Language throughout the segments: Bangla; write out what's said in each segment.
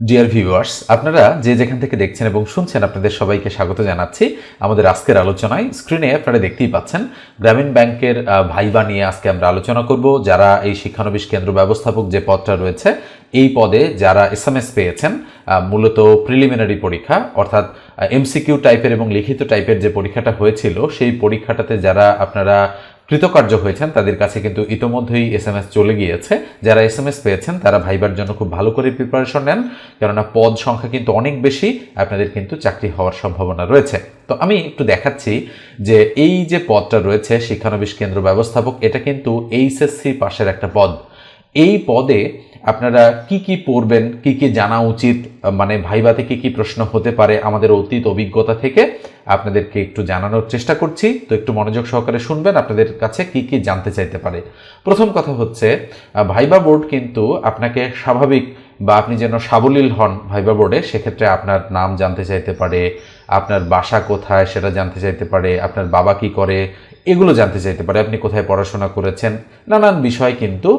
ডিয়ার ভিউয়ার্স আপনারা যে যেখান থেকে দেখছেন এবং শুনছেন, আপনাদের সবাইকে স্বাগত জানাচ্ছি আমাদের আজকের আলোচনায়। স্ক্রিনে আপনারা দেখতেই পাচ্ছেন, গ্রামীণ ব্যাংকের ভাইবা নিয়ে আজকে আমরা আলোচনা করব। যারা এই শিক্ষানবিশ কেন্দ্র ব্যবস্থাপক যে পদটা রয়েছে, এই পদে যারা এস এম এস পেয়েছেন মূলত প্রিলিমিনারি পরীক্ষা, অর্থাৎ এমসিকিউ টাইপের এবং লিখিত টাইপের যে পরীক্ষাটা হয়েছিল, সেই পরীক্ষাটাতে যারা আপনারা কৃতকার্য হয়েছেন, তাদের কাছে কিন্তু ইতোমধ্যেই এস এম এস চলে গিয়েছে। যারা এস এম এস পেয়েছেন, তারা ভাইবার জন্য খুব ভালো করে প্রিপারেশন নেন, কেননা পদ সংখ্যা কিন্তু অনেক বেশি, আপনাদের কিন্তু চাকরি হওয়ার সম্ভাবনা রয়েছে। তো আমি একটু দেখাচ্ছি যে এই যে পদটা রয়েছে, শিক্ষানবিশ কেন্দ্র ব্যবস্থাপক, এটা কিন্তু এইচএসসি পাশের একটা পদ। এই পদে আপনারা কি কি পড়বেন, কি কি জানা উচিত মানে ভাইবাতে কি কি প্রশ্ন হতে পারে আমাদের অতীত অভিজ্ঞতা থেকে, আপনাদেরকে একটু জানানোর চেষ্টা করছি। তো একটু মনোযোগ সহকারে শুনবেন, আপনাদের কাছে কি কি জানতে চাইতে পারে। প্রথম কথা হচ্ছে ভাইবা বোর্ড কিন্তু আপনাকে স্বাভাবিক বা আপনি যেন সাবলীল হন ভাইবা বোর্ডে, সেক্ষেত্রে আপনার নাম জানতে চাইতে পারে, আপনার বাসা কোথায় সেটা জানতে চাইতে পারে, আপনার বাবা কি করে এগুলো জানতে চাইতে পারে। আপনি কোথায় পড়াশোনা করেছেন? নানান বিষয় কিন্তু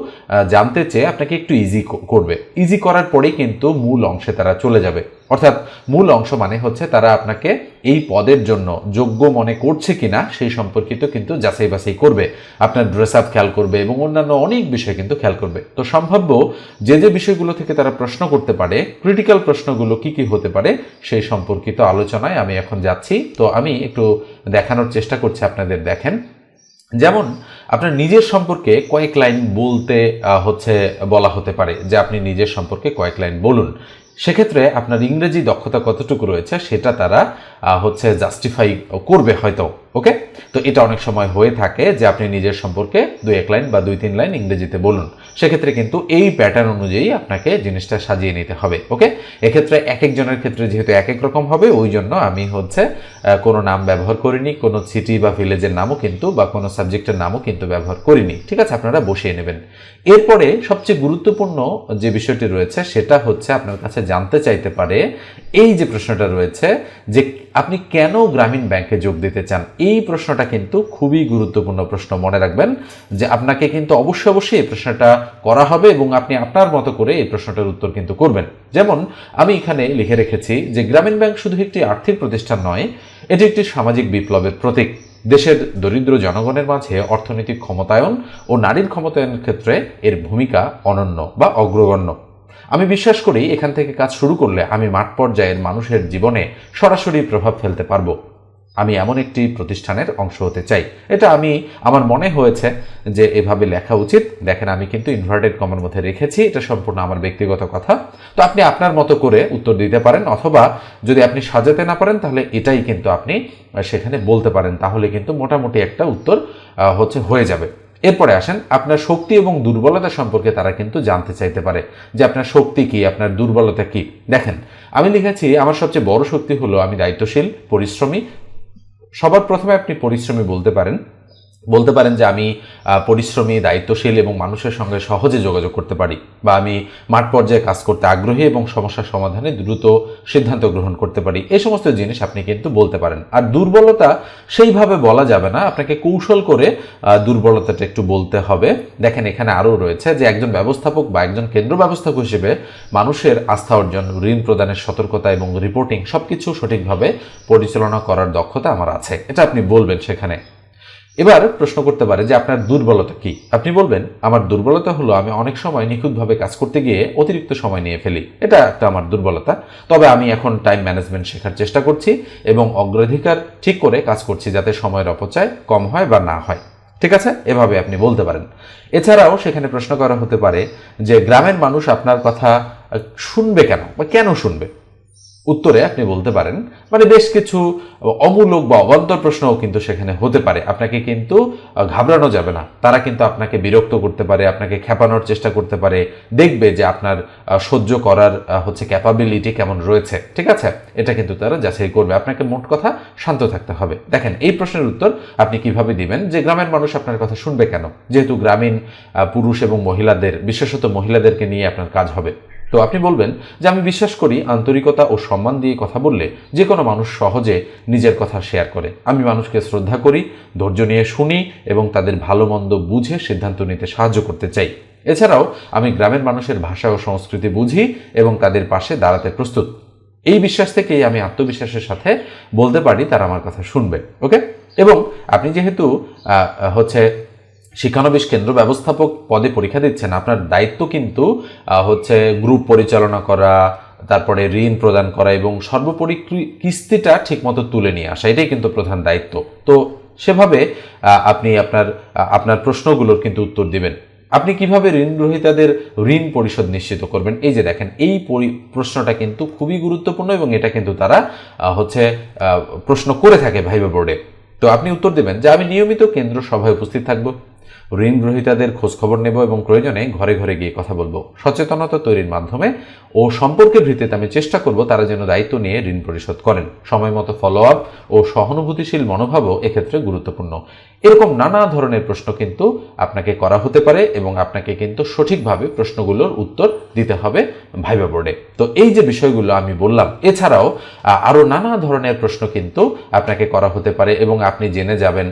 জানতে চেয়ে আপনাকে একটু ইজি করবে। ইজি করার পরেই কিন্তু মূল অংশে তারা চলে যাবে। অর্থাৎ মূল অংশ মানে হচ্ছে তারা আপনাকে এই পদের জন্য যোগ্য মনে করছে কিনা সেই সম্পর্কিত কিন্তু যাচাই বাছাই করবে। আপনার ড্রেস আপ খেয়াল করবে এবং অন্যান্য অনেক বিষয় কিন্তু খেয়াল করবে। তো সম্ভাব্য যে যে বিষয়গুলো থেকে তারা প্রশ্ন করতে পারে ক্রিটিক্যাল প্রশ্নগুলো কি কি হতে পারে সেই সম্পর্কিত আলোচনায় আমি এখন যাচ্ছি। তো আমি একটু দেখানোর চেষ্টা করছি আপনাদের, দেখেন। যেমন, আপনার নিজের সম্পর্কে কয়েক লাইন বলতে হচ্ছে বলা হতে পারে যে আপনি নিজের সম্পর্কে কয়েক লাইন বলুন। সেক্ষেত্রে আপনার ইংরেজি দক্ষতা কতটুকু রয়েছে সেটা তারা হচ্ছে জাস্টিফাই করবে হয়তো। ওকে তো এটা অনেক সময় হয়ে থাকে যে আপনি নিজের সম্পর্কে দুই এক লাইন বা দুই তিন লাইন ইংরেজিতে বলুন। সেক্ষেত্রে কিন্তু এই প্যাটার্ন অনুযায়ী আপনাকে জিনিসটা সাজিয়ে নিতে হবে। ওকে এক্ষেত্রে এক একজনের ক্ষেত্রে যেহেতু এক এক রকম হবে, ওই জন্য আমি হচ্ছে কোনো নাম ব্যবহার করিনি, কোনো সিটি বা ভিলেজের নামও কিন্তু বা কোনো সাবজেক্টের নামও কিন্তু ব্যবহার করিনি। ঠিক আছে? আপনারা বসিয়ে নেবেন। এরপরে সবচেয়ে গুরুত্বপূর্ণ যে বিষয়টি রয়েছে, সেটা হচ্ছে আপনার কাছে জানতে চাইতে পারে, এই যে প্রশ্নটা রয়েছে যে আপনি কেন গ্রামীণ ব্যাংকে যোগ দিতে চান? এই প্রশ্নটা কিন্তু খুবই গুরুত্বপূর্ণ প্রশ্ন। মনে রাখবেন যে আপনাকে কিন্তু অবশ্যই অবশ্যই এই প্রশ্নটা করা হবে এবং আপনি আপনার মতো করে এই প্রশ্নটার উত্তর কিন্তু করবেন। যেমন, আমি এখানে লিখে রেখেছি যে গ্রামীণ ব্যাংক শুধু একটি আর্থিক প্রতিষ্ঠান নয়, এটি একটি সামাজিক বিপ্লবের প্রতীক। দেশের দরিদ্র জনগণের মাঝে অর্থনৈতিক ক্ষমতায়ন ও নারীর ক্ষমতায়নের ক্ষেত্রে এর ভূমিকা অনন্য বা অগ্রগণ্য। আমি বিশ্বাস করি এখান থেকে কাজ শুরু করলে আমি মাঠ পর্যায়ের মানুষের জীবনে সরাসরি প্রভাব ফেলতে পারব। আমি এমন একটি প্রতিষ্ঠানের অংশ হতে চাই। এটা আমি, আমার মনে হয়েছে যে এভাবে লেখা উচিত। দেখেন, আমি কিন্তু ইনভার্টেড কমার মধ্যে রেখেছি। এটা সম্পূর্ণ আমার ব্যক্তিগত কথা। তো আপনি আপনার মতো করে উত্তর দিতে পারেন, অথবা যদি আপনি সাজাতে না পারেন, তাহলে এটাই কিন্তু আপনি সেখানে বলতে পারেন। তাহলে কিন্তু মোটামুটি একটা উত্তর হচ্ছে হয়ে যাবে। এরপরে আসেন, আপনার শক্তি এবং দুর্বলতা সম্পর্কে তারা কিন্তু জানতে চাইতে পারে যে আপনার শক্তি কি, আপনার দুর্বলতা কি। দেখেন, আমি লিখেছি, আমার সবচেয়ে বড় শক্তি হলো আমি দায়িত্বশীল, পরিশ্রমী সবার প্রথমে আপনি পরিশ্রমী বলতে পারেন। বলতে পারেন যে আমি পরিশ্রমী, দায়িত্বশীল এবং মানুষের সঙ্গে সহজে যোগাযোগ করতে পারি বা আমি মাঠ পর্যায়ে কাজ করতে আগ্রহী এবং সমস্যার সমাধানে দ্রুত সিদ্ধান্ত গ্রহণ করতে পারি। এই সমস্ত জিনিস আপনি কিন্তু বলতে পারেন। আর দুর্বলতা সেইভাবে বলা যাবে না। আপনাকে কৌশল করে দুর্বলতাটা একটু বলতে হবে। দেখেন, এখানে আরও রয়েছে যে একজন ব্যবস্থাপক বা একজন কেন্দ্র ব্যবস্থাপক হিসেবে মানুষের আস্থা অর্জন, ঋণ প্রদানের সতর্কতা এবং রিপোর্টিং সবকিছু সঠিকভাবে পরিচালনা করার দক্ষতা আমার আছে। এটা আপনি বলবেন সেখানে। এবার প্রশ্ন করতে পারে যে আপনার দুর্বলতা কি? আপনি বলবেন, আমার দুর্বলতা হলো আমি অনেক সময় নিখুঁতভাবে কাজ করতে গিয়ে অতিরিক্ত সময় নিয়ে ফেলি। এটা একটা আমার দুর্বলতা। তবে আমি এখন টাইম ম্যানেজমেন্ট শেখার চেষ্টা করছি এবং অগ্রাধিকার ঠিক করে কাজ করছি যাতে সময়ের অপচয় কম হয় বা না হয়। ঠিক আছে? এভাবে আপনি বলতে পারেন। এছাড়াও সেখানে প্রশ্ন করা হতে পারে যে, গ্রামের মানুষ আপনার কথা শুনবে কেন বা কেন শুনবে? উত্তরে আপনি বলতে পারেন। মানে বেশ কিছু অমূলক বা অবান্তর প্রশ্নও কিন্তু সেখানে হতে পারে। আপনাকে কিন্তু ঘাবড়ানো যাবে না। তারা কিন্তু আপনাকে বিরক্ত করতে পারে, আপনাকে খেপানোর চেষ্টা করতে পারে। দেখবে যে আপনার সহ্য করার হচ্ছে ক্যাপাবিলিটি কেমন রয়েছে। ঠিক আছে? এটা কিন্তু তারা যাচাই করবে। আপনাকে মোট কথা শান্ত থাকতে হবে। দেখেন, এই প্রশ্নের উত্তর আপনি কীভাবে দিবেন? যে গ্রামের মানুষ আপনার কথা শুনবে কেন? যেহেতু গ্রামীণ পুরুষ এবং মহিলাদের, বিশেষত মহিলাদেরকে নিয়ে আপনার কাজ হবে। তো আপনি বলবেন যে আমি বিশ্বাস করি আন্তরিকতা ও সম্মান দিয়ে কথা বললে যে কোনো মানুষ সহজে নিজের কথা শেয়ার করে। আমি মানুষকে শ্রদ্ধা করি, ধৈর্য নিয়ে শুনি এবং তাদের ভালো মন্দ বুঝে সিদ্ধান্ত নিতে সাহায্য করতে চাই। এছাড়াও আমি গ্রামের মানুষের ভাষা ও সংস্কৃতি বুঝি এবং তাদের পাশে দাঁড়াতে প্রস্তুত। এই বিশ্বাস থেকেই আমি আত্মবিশ্বাসের সাথে বলতে পারি তারা আমার কথা শুনবে, ওকে? এবং আপনি যেহেতু হচ্ছে শিক্ষানবিশ কেন্দ্র ব্যবস্থাপক পদে পরীক্ষা দিচ্ছেন। আপনার দায়িত্ব কিন্তু হচ্ছে গ্রুপ পরিচালনা করা, তারপরে ঋণ প্রদান করা এবং সর্বোপরি কিস্তিটা ঠিকমতো তুলে নিয়ে আসা, এটাই কিন্তু প্রধান দায়িত্ব। তো সেভাবে আপনি আপনার আপনার প্রশ্নগুলোর কিন্তু উত্তর দিবেন। আপনি কীভাবে ঋণ গ্রহীতাদের ঋণ পরিশোধ নিশ্চিত করবেন? এই যে দেখেন, এই পরি- প্রশ্নটা কিন্তু খুবই গুরুত্বপূর্ণ এবং এটা কিন্তু তারা হচ্ছে প্রশ্ন করে থাকে ভাইবা বোর্ডে। তো আপনি উত্তর দেবেন যে, আমি নিয়মিত কেন্দ্র সভায় উপস্থিত থাকব। ঋণ গ্রহীতাদের খোঁজখবর নেব এবং প্রয়োজনে ঘরে ঘরে গিয়ে কথা বলব। সচেতনতা তৈরির মাধ্যমে ও সম্পর্কের ভিত্তিতে আমি চেষ্টা করব তারা যেন দায়িত্ব নিয়ে ঋণ পরিশোধ করেন। সময় মতো ফলো আপ ও সহানুভূতিশীল মনোভাবও এক্ষেত্রে গুরুত্বপূর্ণ। এরকম নানা ধরনের প্রশ্ন কিন্তু আপনাকে করা হতে পারে এবং আপনাকে কিন্তু সঠিকভাবে প্রশ্নগুলোর উত্তর দিতে হবে ভাইবা বোর্ডে। তো এই যে বিষয়গুলো আমি বললাম, এছাড়াও আরও নানা ধরনের প্রশ্ন কিন্তু আপনাকে করা হতে পারে এবং আপনি জেনে যাবেন।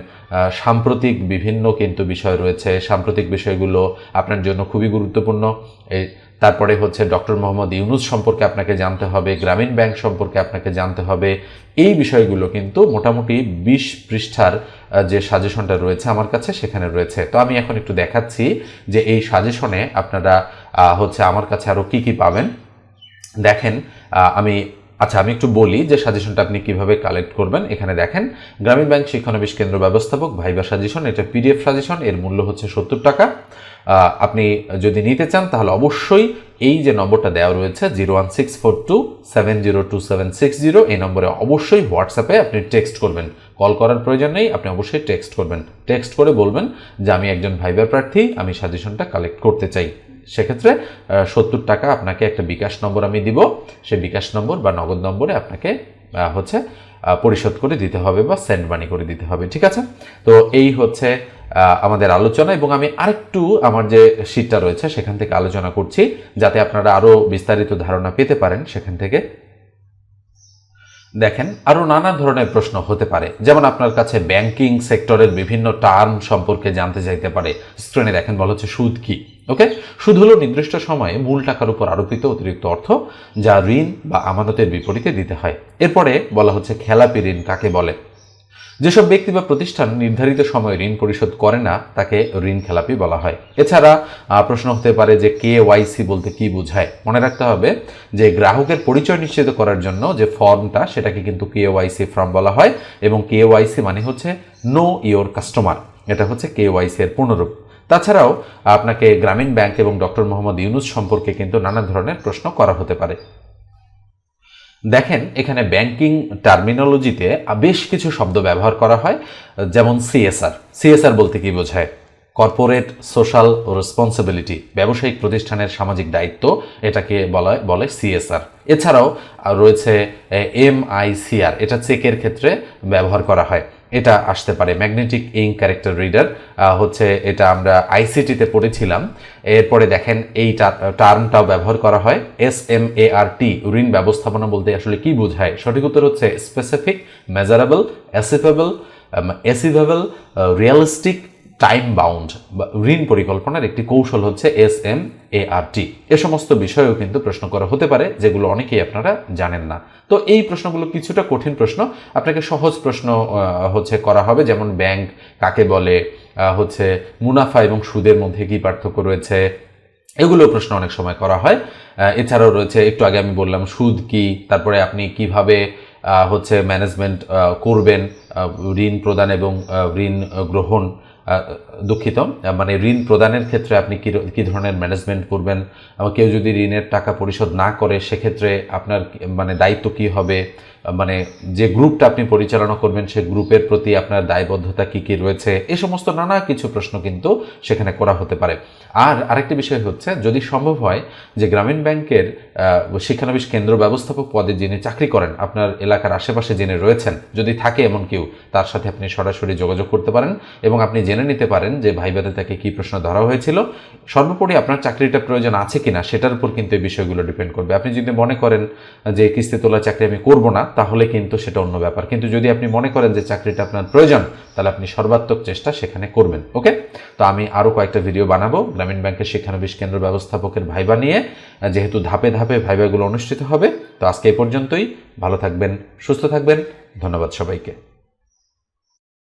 সাম্প্রতিক বিভিন্ন কিন্তু বিষয় রয়েছে, সাম্প্রতিক বিষয়গুলো আপনার জন্য খুবই গুরুত্বপূর্ণ। এই, তারপরে হচ্ছে ডক্টর মোহাম্মদ ইউনুস সম্পর্কে আপনাকে জানতে হবে, গ্রামীণ ব্যাংক সম্পর্কে আপনাকে জানতে হবে। এই বিষয়গুলো কিন্তু মোটামুটি বিশ পৃষ্ঠার যে সাজেশনটা রয়েছে আমার কাছে সেখানে রয়েছে। তো আমি এখন একটু দেখাচ্ছি যে এই সাজেশনে আপনারা হচ্ছে আমার কাছে আরও কি কি পাবেন। দেখেন আমি আচ্ছা আমি একটু বলি যে সাজেশনটা আপনি কীভাবে কালেক্ট করবেন। এখানে দেখেন, গ্রামীণ ব্যাংক শিক্ষানবিশ কেন্দ্র ব্যবস্থাপক ভাইবা সাজেশন, এটা পিডিএফ সাজেশন, এর মূল্য হচ্ছে সত্তর টাকা। আপনি যদি নিতে চান তাহলে অবশ্যই এই যে নম্বরটা দেওয়া রয়েছে, zero one six four two seven zero two seven six zero, এই নম্বরে অবশ্যই হোয়াটসঅ্যাপে আপনি টেক্সট করবেন। কল করার প্রয়োজন নেই, আপনি অবশ্যই টেক্সট করবেন। টেক্সট করে বলবেন যে, আমি একজন ভাইবার প্রার্থী, আমি সাজেশনটা কালেক্ট করতে চাই। সেক্ষেত্রে সত্তর টাকা আপনাকে একটা বিকাশ নম্বর আমি দিব। সেই বিকাশ নম্বর বা নগদ নম্বরে আপনাকে হচ্ছে পরিশোধ করে দিতে হবে বা সেন্ড মানি করে দিতে হবে, ঠিক আছে? তো এই হচ্ছে আমাদের আলোচনা এবং আমি আরেকটু আমার যে শীটটা রয়েছে সেখান থেকে আলোচনা করছি, যাতে আপনারা আরও বিস্তারিত ধারণা পেতে পারেন সেখান থেকে। দেখেন আরও নানা ধরনের প্রশ্ন হতে পারে। যেমন আপনার কাছে ব্যাংকিং সেক্টরের বিভিন্ন টার্ম সম্পর্কে জানতে চাইতে পারে। স্ক্রিনে দেখেন বলা হচ্ছে, সুদ কি? ওকে সুদ হলো নির্দিষ্ট সময়ে মূল টাকার উপর আরোপিত অতিরিক্ত অর্থ যা ঋণ বা আমানতের বিপরীতে দিতে হয়। এরপরে বলা হচ্ছে খেলাপি ঋণ কাকে বলে? যেসব ব্যক্তি বা প্রতিষ্ঠান নির্ধারিত সময়ে ঋণ পরিশোধ করে না, তাকে ঋণ খেলাপি বলা হয়। এছাড়া প্রশ্ন হতে পারে যে কে ওয়াইসি বলতে কি বোঝায়? মনে রাখতে হবে যে গ্রাহকের পরিচয় নিশ্চিত করার জন্য যে ফর্মটা, সেটাকে কিন্তু কে ওয়াইসি ফর্ম বলা হয় এবং কে ওয়াইসি মানে হচ্ছে নো ইওর কাস্টমার এটা হচ্ছে কে ওয়াইসি এর পূর্ণরূপ। তাছাড়াও আপনাকে গ্রামীণ ব্যাংক এবং ডক্টর মোহাম্মদ ইউনুস সম্পর্কে কিন্তু নানা ধরনের প্রশ্ন করা হতে পারে। দেখেন, এখানে ব্যাংকিং টার্মিনোলজিতে বেশ কিছু শব্দ ব্যবহার করা হয়, যেমন সিএসআর। সিএসআর বলতে কি বোঝায়? কর্পোরেট সোশ্যাল রেসপন্সিবিলিটি, ব্যবসায়িক প্রতিষ্ঠানের সামাজিক দায়িত্ব, এটাকে বলা বলে সিএসআর। এছাড়াও রয়েছে এম আইসিআর এটা চেকের ক্ষেত্রে ব্যবহার করা হয়। এটা আসতে পারে। ম্যাগনেটিক ইঙ্ক ক্যারেক্টার রিডার হচ্ছে এটা আমরা আইসিটিতে পড়েছিলাম। এরপরে দেখেন এই টার্মটাও ব্যবহার করা হয়। এস এম এ আর টি ঋণ ব্যবস্থাপনা বলতে আসলে কি বোঝায়? সঠিক উত্তর হচ্ছে specific measurable achievable achievable realistic time bound বা ঋণ পরিকল্পনার একটি কৌশল হচ্ছে এস এম এ আর টি এ সমস্ত বিষয়েও কিন্তু প্রশ্ন করা হতে পারে, যেগুলো অনেকেই আপনারা জানেন না। তো এই প্রশ্নগুলো কিছুটা কঠিন প্রশ্ন। আপনাকে সহজ প্রশ্ন হচ্ছে করা হবে, যেমন ব্যাংক কাকে বলে হচ্ছে মুনাফা এবং সুদের মধ্যে কি পার্থক্য রয়েছে এগুলো প্রশ্ন অনেক সময় করা হয়। এছাড়াও রয়েছে, একটু আগে আমি বললাম সুদ কি, তারপরে আপনি কীভাবে হচ্ছে ম্যানেজমেন্ট করবেন ঋণ প্রদান এবং ঋণ গ্রহণ দুঃখিত। মানে ঋণ প্রদানের ক্ষেত্রে আপনি কী কী ধরনের ম্যানেজমেন্ট করবেন? কেউ যদি ঋণের টাকা পরিশোধ না করে, সেক্ষেত্রে আপনার মানে দায়িত্ব কি হবে? মানে যে গ্রুপটা আপনি পরিচালনা করবেন সেই গ্রুপের প্রতি আপনার দায়বদ্ধতা কি কি রয়েছে, এ সমস্ত নানা কিছু প্রশ্ন কিন্তু সেখানে করা হতে পারে। আর আরেকটি বিষয় হচ্ছে, যদি সম্ভব হয় যে গ্রামীণ ব্যাংকের শিক্ষানবিশ কেন্দ্র ব্যবস্থাপক পদে যিনি চাকরি করেন, আপনার এলাকার আশেপাশে যিনি রয়েছেন, যদি থাকে এমন কেউ, তার সাথে আপনি সরাসরি যোগাযোগ করতে পারেন এবং আপনি জেনে জেনে নিতে পারেন যে ভাইবাতে তাকে কি প্রশ্ন ধরা হয়েছিল। সর্বোপরি আপনার চাকরিটা প্রয়োজন আছে কিনা, সেটার উপর কিন্তু এই বিষয়গুলো ডিপেন্ড করবে। আপনি যদি মনে করেন যে কিস্তি তোলা চাকরি আমি করব না তাহলে কিন্তু সেটা অন্য ব্যাপার। কিন্তু যদি আপনি মনে করেন যে চাকরিটা আপনার প্রয়োজন, তাহলে আপনি সর্বাত্মক চেষ্টা সেখানে করবেন, ওকে? তো আমি আরও কয়েকটা ভিডিও বানাবো। গ্রামীণ ব্যাংকের শিক্ষানবিশ কেন্দ্র ব্যবস্থাপকের ভাইবা নিয়ে যেহেতু ধাপে ধাপে ভাইবাগুলো অনুষ্ঠিত হবে। তো আজকে এই পর্যন্তই। ভালো থাকবেন, সুস্থ থাকবেন। ধন্যবাদ সবাইকে।